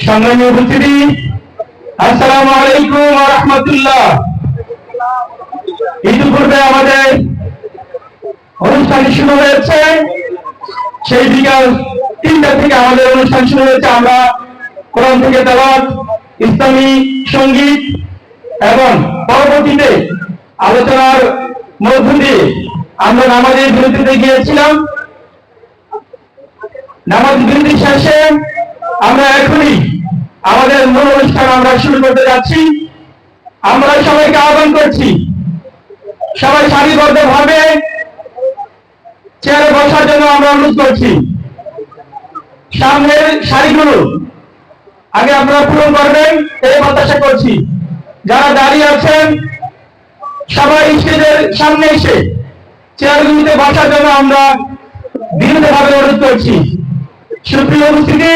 সংগ্রামী উপস্থিতি আসসালামু আলাইকুম রাহমাতুল্লাহ। ইতিপূর্বে আমাদের অনুষ্ঠান শুরু হয়েছে। সেই বিকাল তিনটা থেকে আমাদের অনুষ্ঠান শুরু হয়েছে। আমরা কোরআন থেকে তেলাওয়াত, ইসলামী সংগীত এবং পরবর্তীতে আলোচনার মধ্য দিয়ে আমরা নামাজের বিরতিতে গিয়েছিলাম। নামাজ বিরতি শেষে আমরা এখনই আমরা শুরু করতে যাচ্ছি। আমরা সবাইকে আহ্বান করছি। সবাই সারিবদ্ধ ভাবে চেয়ারে বসার জন্য আমরা অনুরোধ করছি। সামনের সারিগুলো আগে আপনারা পূরণ করবেন, এই প্রত্যাশা করছি। যারা দাঁড়িয়ে আছেন, সবাই স্টেজের সামনে এসে চেয়ারগুলিতে বসার জন্য আমরা বিনীতভাবে অনুরোধ করছি। সুপ্রিয় উপস্থিতি,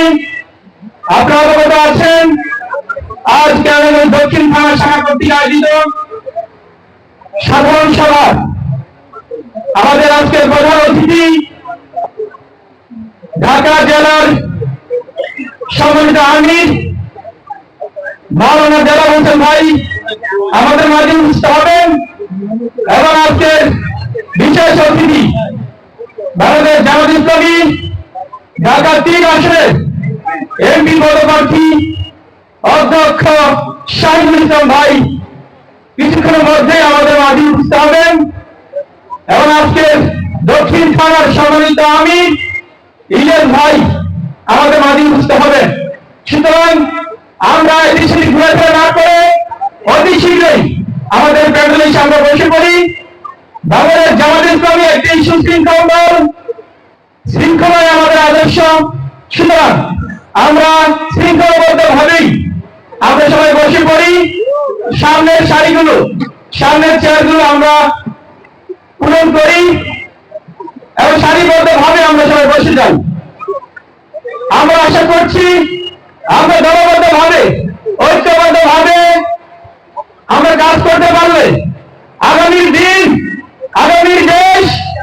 আপনারা অবগত আছেন আজ দক্ষিণ থানা শাখা কর্তৃক আয়োজিত সাধারণ সভা। আমাদের আজকের প্রধান অতিথি ঢাকা জেলার সম্মানিত আমির, মাওলানা জেলা হোসেন ভাই আমাদের মাঝে উপস্থিত হবেন এবং আজকের বিশেষ অতিথি ভারতের জামাত ইসলামী ঢাকা তিন আসনের এমপি পদপ্রার্থী অধ্যক্ষ শাহিদুল ইসলাম ভাই, কিছুক্ষণের মধ্যে আমাদের মাঝে উপস্থিত হবেন। এবং আজকে দক্ষিণ থানার সম্মানিত আমি ইলিয়াস ভাই আমাদের মাঝে উপস্থিত হবেন। সুতরাং আমরা সেটি ঘুরে না করে অতি শীঘ্রই আমাদের প্যান্ডেলে এসে আমরা বসে পড়ি। বাংলাদেশ জামাত ইসলামী একটি সুশৃঙ্খল দল শৃঙ্খলায় আমাদের আদর্শ। সুতরাং আমরা শৃঙ্খলাবদ্ধ ভাবেই পরি সামনের শাড়িগুলো, সামনের চেয়ারগুলো আমরা পূরণ করি এবং সারিবদ্ধ ভাবে আমরা সবাই বসে যাই। আমরা আশা করছি আমরা দলবদ্ধ ভাবে ঐক্যবদ্ধ ভাবে আমরা কাজ করতে